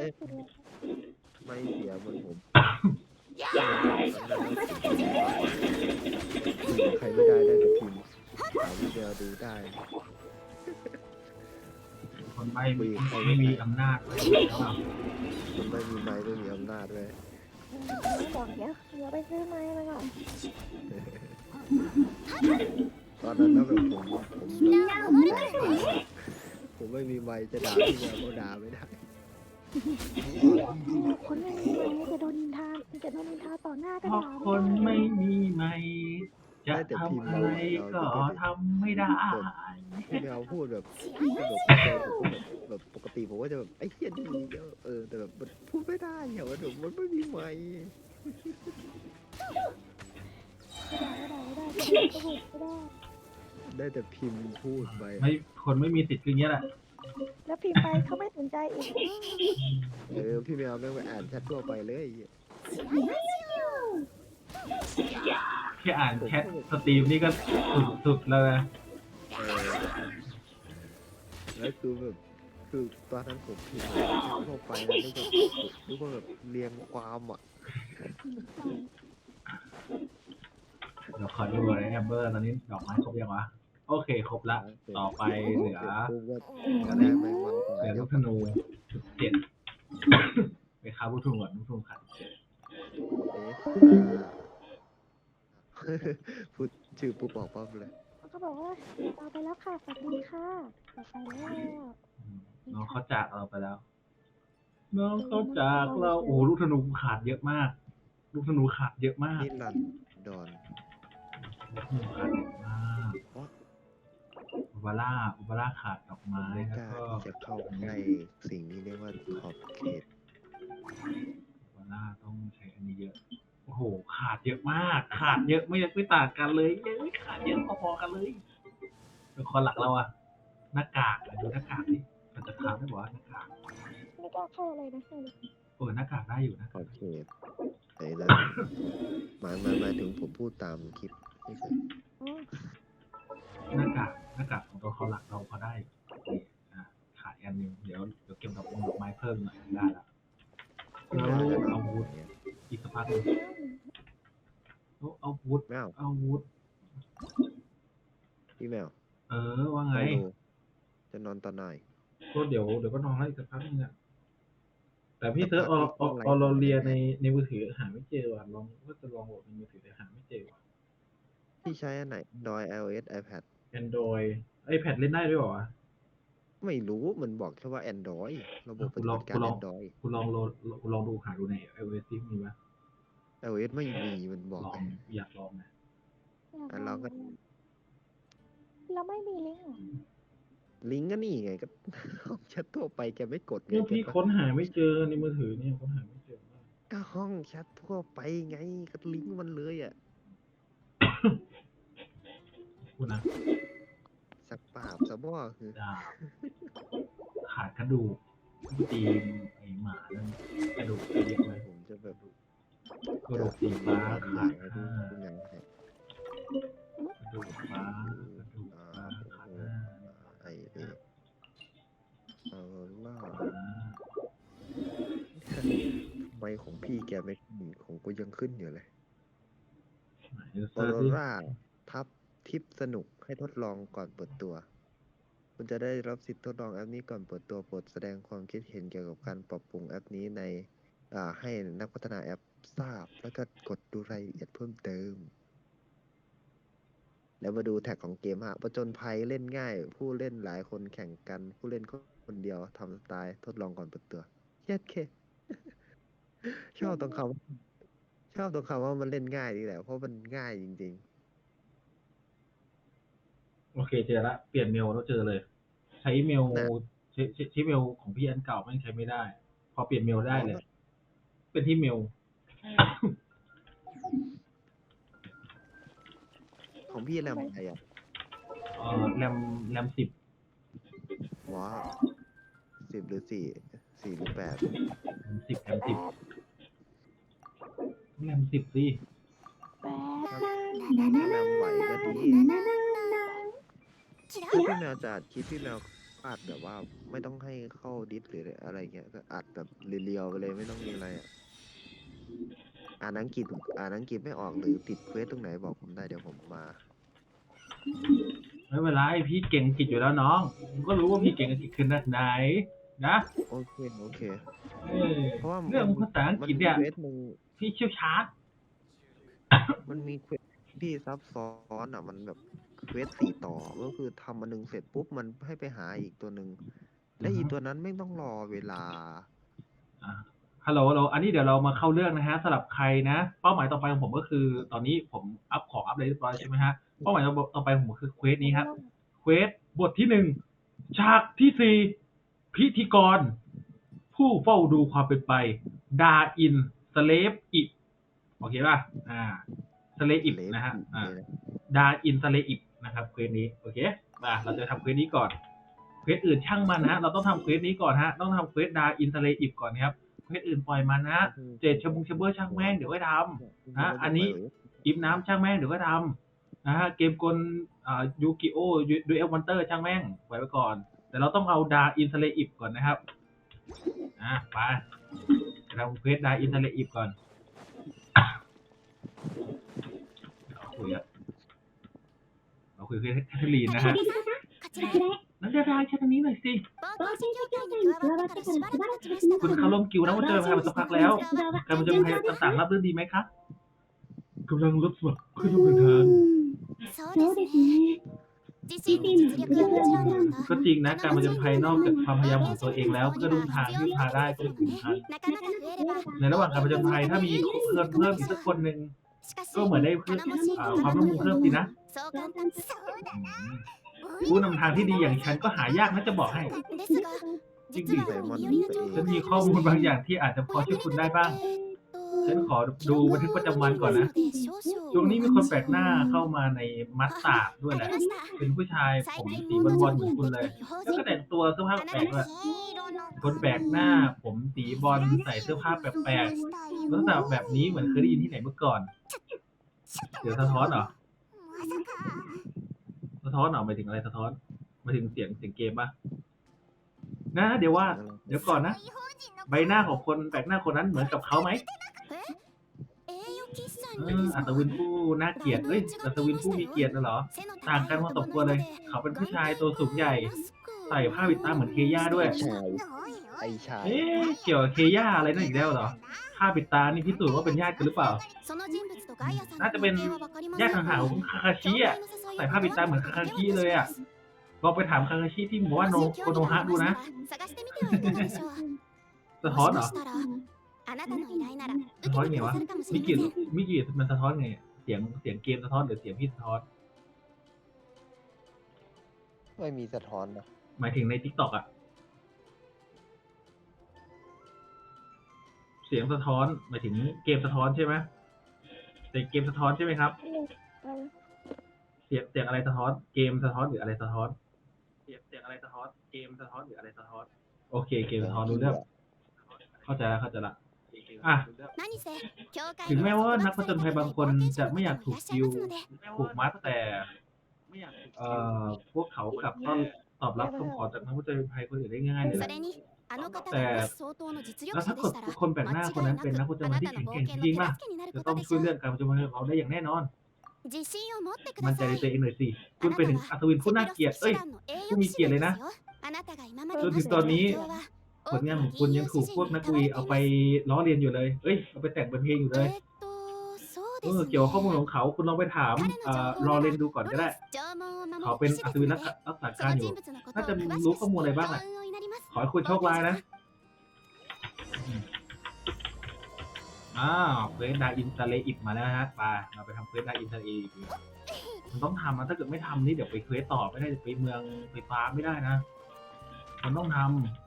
เอ๊ะสุดเลยไม่เสียเหมือนผมใครไม่ได้ได้แต่พิมพ์หาวิดีโอดูได้คนไม่มีไม่มีอำนาจเลยแล้วอะมันไม่มีไม้ไม่มีอำนาจด้วยไม่บอกเดี๋ยวเดี๋ยวไปซื้อไม้มาก่อนตอนนั้นถ้าแบบผมผมผมไม่มีไม้จะด่าพี่แมวก็ด่าไม่ได้ คนไม่มีไม้จะโดนนินทาจะโดนนินทาต่อหน้าก็เพราะด่าคนไม่มีไม่จะทำอะไรก็ทำไม่ได้พี่แมวพูดแบบแบบแบบปกติผมก็จะแบบไอ้เหี้ยดีเออแต่แบบมันพูดไม่ได้เหรอแบบมันไม่มีไม้ไม่ได้ไม่ได้ไม่ได้ก็พูดไม่ได้ได้แต่พิมพ์พูดไป ไม่คนไม่มีสิทธิ์คืออย่างเงี้ยแหละ แล้วพิมพ์ไปเขาไม่สนใจอีกเออพี่แมวแม่งไปอ่านแชททั่วไปเลยไอ้เหี้ยแค่อ่านแชทสตรีมนี่ก็สุดสุดแล้วนะเออแล้วคือแบบคือตอนนั้นผมพิมพ์ทั่วไปนะนึกว่านึกว่าแบบเรียงความอะเดี๋ยวขอดูเลยแอมเบอร์ตอนนี้ดอกไม้ครบยังวะ โอเค ครบละ ต่อไปเหลือปุ๊บก็ก็ได้ไม่มันเหลือลูกธนูจุดเจ็ดไปค้าลูกธนูก่อนลูกธนูขัดเอ๊ะพูดชื่อปุ๊บบอกปั๊บเลยเขาบอกว่าเอาไปแล้วค่ะสวัสดีค่ะเอาไปแล้วอืมน้องเขาจากเราไปแล้ว น้องเขาจากเราโอ้ลูกธนูขาดเยอะมาก ลูกธนูขาดเยอะมากนี่ลันดอนลูกธนูขาดเยอะมาก อุบาร่าอุบาร่าขาดดอกไม้ไม่แล้กวล้าก็ที่จะเข้าใกล้สิ่งนี้เรียกว่าขอบเขตอุบาร่าต้องใช้อันนี้เยอะโอ้โห ขาดเยอะมาก ขาดเยอะไม่ไม่ต่างกันเลยเยอะขาดเยอะพอๆกันเลยเป็นคนหลักเราอะหน้ากากอะดูหน้ากากนี่มันจะขาดได้บอกว่าหน้ากากไม่กล้าเข้าเลยนะเออหน้ากากได้อยู่นะขอบเขตไอ้แล้วหมายหมายหมายถึงผมพูดตามคลิปไม่เคยอ๋อ หน้ากากหน้ากากของตัวเขาหลักเราพอได้นี่อะขาดอันหนึงเดี๋ยวเดี๋ยวเก็บดอกมงดอกไม้เพิ่มหน่อยได้ละแล้วอาวุธอีกสักพักหนึงแล้วอาวุธแมวอาวุธพี่แมวเออว่าไงฮัลโหลจะนอนตอนไหน ก็เดี๋ยวเดี๋ยวก็นอนแล้วอีกสักพักนึงอะแต่พี่เซิร์ชอออออโรเรียในในมือถือหาไม่เจอว่ะลองก็จะลองโหลดในมือถือแต่หาไม่เจอว่ะพี่ใช้อันไหน Android iOS iPad Android iPad เล่นได้ด้วยเหรอวะไม่รู้มันบอกแค่ว่า Android ระบบปฏิบัติการกูลอง Android คุณลองโหลดคุณลองดูหาดูใน iOS ที่มีไหม iOS ไม่มีมันบอกลองอยากลองไหมอะเราก็เราไม่มีลิงก์เหรอลิงก์ก็นี่ไงก็ห้องแชททั่วไปแกไม่กดไงเนี่ยพี่แกก็ค้นหาไม่เจอในมือถือเนี่ยค้นหาไม่เจอมากก็ห้องแชททั่วไปไงก็ลิงก์มันเลยอะ คุณนะสักปราบสะบ้อคือดาบขาดกระดูกที่ตีมไอหมานั่นกระดูกเยอะเลยผมจะแบบกระดูกสีฟ้าขาดให้ห้าดูทุกอย่างให้กระดูกฟ้ากระดูกฟ้าขาดห้าไอเอเอาล่าไมค์ของพี่แกไม่ขึ้นของกูยังขึ้นอยู่เลยไหนอเซิอร์ชโรดิราทับ ทิปสนุกให้ทดลองก่อนเปิดตัว คุณจะได้รับสิทธิ์ทดลองแอปนี้ก่อนเปิดตัวโปรดแสดงความคิดเห็นเกี่ยวกับการปรับปรุงแอปนี้ในให้นักพัฒนาแอปทราบ แล้วก็กดดูรายละเอียดเพิ่มเติม แล้วมาดูแท็กของเกมฮะประจนภัยเล่นง่าย ผู้เล่นหลายคนแข่งกัน ผู้เล่นคนเดียวทำสไตล์ทดลองก่อนเปิดตัวเย็ดเคชอบตรงคำชอบตรงคำว่ามันเล่นง่ายดีแหละเพราะมันง่ายจริง โอเคเจอละเปลี่ยนเมลแล้วเจอเลย ใช้เมลน่ะใช้ใช้ใช้เมลของพี่อันเก่าไม่ใช้ไม่ได้ พอเปลี่ยนเมลได้เลย เป็นที่เมลๆของพี่แรมอะไรอะเอ่อแรมแรมสิบว้าวสิบหรือสี่สี่หรือแปดแรมสิบแรมสิบแรมสิบสิ แปด ถ้าแรมไหวก็ดี คือพี่แมวจะอัดคลิปพี่แมวอัดแบบว่าไม่ต้องให้เข้าดิสหรืออะไรเงี้ยก็อัดแบบเรียวๆไปเลยไม่ต้องมีอะไรอะอ่านอังกฤษอ่านอังกฤษไม่ออกหรือติดเควสตรงไหนบอกผมได้เดี๋ยวผมมาไม่เป็นไรพี่เก่งอังกฤษอยู่แล้วน้องผมก็รู้ว่าพี่เก่งอังกฤษขนาดไหน นะโอเคโอเค เออเพราะว่าเรื่องภาษาอังมันกฤษมีเนี่ยเควสหนึ่งพี่เชี่ยวชาญมันมีเควสที่ซับซ้อนอะมันแบบ เควสสี่ต่อก็คือทำอันหนึงเสร็จปุ๊บมันให้ไปหาอีกตัวหนึ่งและอีกตัวนั้นไม่ต้องรอเวลาอะฮัลโหลฮัลโหลอันนี้เดี๋ยวเรามาเข้าเรื่องนะฮะสำหรับใครนะ เป้าหมายต่อไปของผมก็คือ ตอนนี้ผมอัพของอัพเลยเรียบร้อยใช่ไหมฮะเป้าหมายต่อไปของผมคือเควสนี้ครับเควสบทที่หนึ่งฉากที่สี่พิธีกร ผู้เฝ้าดูความเป็นไปดาอินสเลฟอิบโอเคป่ะอ่าสเลอิบนะฮะอ่าดาอินสเลอิบ นะครับเควสนี้โอเคมาเราจะทำเควสนี้ก่อนเควสอื่นช่างมันนะฮะ เราต้องทำเควสนี้ก่อนฮะ ต้องทำเควสดาอินสเลอิบก่อนนะครับเควสอื่นปล่อยมันนะฮะเจ็ดชะบุงชเบอร์ช่างแม่งเดี๋ยวค่อยทำอะอันนี้อิบน้ำช่างแม่งเดี๋ยวก็ทำนะฮะเกมกลอ่ายูกิโอดูเอลมอนเตอร์ช่างแม่งไว้ไว้ก่อน แต่เราต้องเอาดาอินสเลอิบก่อนนะครับอะไปเราเควสดาอินสเลอิบก่อนเอาคุย เราคุยกับแคทเธอรีนนะฮะนั่กดาราชาตนี้หน่อยสิคุณเข้าร่วมกิวนะว่าเจอใครมาสักพักแล้วการมาเจอใคต่างๆรับเรื่อดีไหมคะกำลังรับสมัครขึ้นร่วเดินทางก็จริงนะการมาจนภายนอกจากความพยายามของตัวเองแล้วเพื่อร่ทางที่พาได้ก็เป็นกลุ่มทันในระหว่างการมาจนภัยถ้ามีเพื่อนเพิ่มอีกสักคนหนึ่ง ก็เหมือนได้เพิ่มความรู้มมเพิ่มสินะผู้นำทางที่ดีอย่างฉันก็หายากนะจะบอกให้จริงดิฉันมีข้อมูลบางอย่างที่อาจจะพอช่วยคุณได้บ้าง ฉันขอดูบันทึกประจำวันก่อนนะ ช่วงนี้มีคนแปลกหน้าเข้ามาในมัสตาร์ดด้วยแหละ เป็นผู้ชายผมสีบอลๆเหมือนคุณเลย แล้วก็แต่งตัวเสื้อผ้าแปลกด้คนแปลกหน้า ผมสีบอลใส่เสื้อผ้าแปลกๆ ลักษณะแบบนี้เหมือนเคยได้ยินที่ไหนเมื่อก่อน เดี๋ยวสะท้อนเหรอสะท้อนเหรอหมายถึงอะไรสะท้อนหมายถึงเสียงเสียงเกมปะนะ เดี๋ยวว่า เดี๋ยวก่อนนะ ใบหน้าของคนแปลกหน้าคนนั้นเหมือนกับเขาไหมเอออัศวินผู้น่าเกลียดเอ้ยอัศวินผู้มีเกียรตินะเหรอ ต่างกันพอสมควรเลย เขาเป็นผู้ชายตัวสูงใหญ่ ใส่ผ้าปิดตาเหมือนเคย่าด้วยชายไอชายเอ๊ะเกี่ยวกับเคย่าอะไรนั่นอีกแล้วเหรอ ผ้าปิดตานี่พิสูจน์ว่าเป็นญาติกันหรือเปล่า น่าจะเป็นญาติห่างๆของคาคาชิอะใส่ผ้าปิดตาเหมือนคาคาชิเลยอะลองไปถามคาคาชิที่หมู่ว่านโนโคโนฮะดูนะสะท้อนเหรอสะท้อนไงวะมิกิมิกิมันสะท้อนไงเสียงเสียงเกมสะท้อนหรือเสียงพี่สะท้อน ไม่มีสะท้อนนะหมายถึงในทิกตอกอะ เสียงสะท้อนหมายถึงเกมสะท้อนใช่ไหมแต่เกมสะท้อนใช่ไหมครับ เสียงเสียงอะไรสะท้อน เกมสะท้อนหรืออะไรสะท้อน เสียงเสียงอะไรสะท้อน เกมสะท้อนหรืออะไรสะท้อน โอเค เกมสะท้อนรู้เรื่องเข้าใจแล้วเข้าใจละอะถึงแม้ว่านักผจญภัยบางคนจะไม่อยากถูกคิวผูกมัดแต่เอ่อพวกเขากลับต้อนตอบรับคำขอจากนักผจญภัยคนอื่นได้ง่ายเลยแหละ แต่แล้แล้ววถ้าถ้าเกิเกิดดคนแปลกหน้าคนนั้นเป็นนักผจญภัยที่แข็งแกร่งจริงๆล่ะจะต้องช่วยเรื่องการผจญภัยของเราได้อย่างแน่นอนมัมั่นนใจใจในในตัตัววเอเองงหหน่น่ออยยสิสิ คุคุณณเป็เป็นนถึถึงงอัอัศศวิวินนผู้ผู้น่าน่าเกลียเกลียดดเอ้เอ้ยยผู้มีเกียรติเลยนะจนถึงตอนนี้ผลงานของคุณยังถูกพวกนักวีเอาไปล้อเลียนอยู่เลย เอ้ย เอาไปแต่งเป็นเพลงอยู่เลยเออเกี่ยวกับข้อมูลของเขาคุณลองไปถามเอ่อรอเรนดูก่อนก็ได้ เขาเขาเป็เป็นนอัอัศศวิวินนรัรักกรักษาษาการการออยู่ยู่ น่าน่าจะจะรู้รู้ข้ข้ออมูมูลลอะอะไรไรบ้าบ้างงแหละแหละ ขอให้คุณโชคร้ายนะ อ้าวเควสดาอินทะเลอิบมาแล้วนะฮะไปเราไปทำเควสดาอินทะเลอิบมันต้องทำนะถ้าเกิดไม่ทำนี่เดี๋ยวไปเควสต่อไม่ได้ไปเมืองไฟฟ้าไม่ได้นะ มันต้องทำ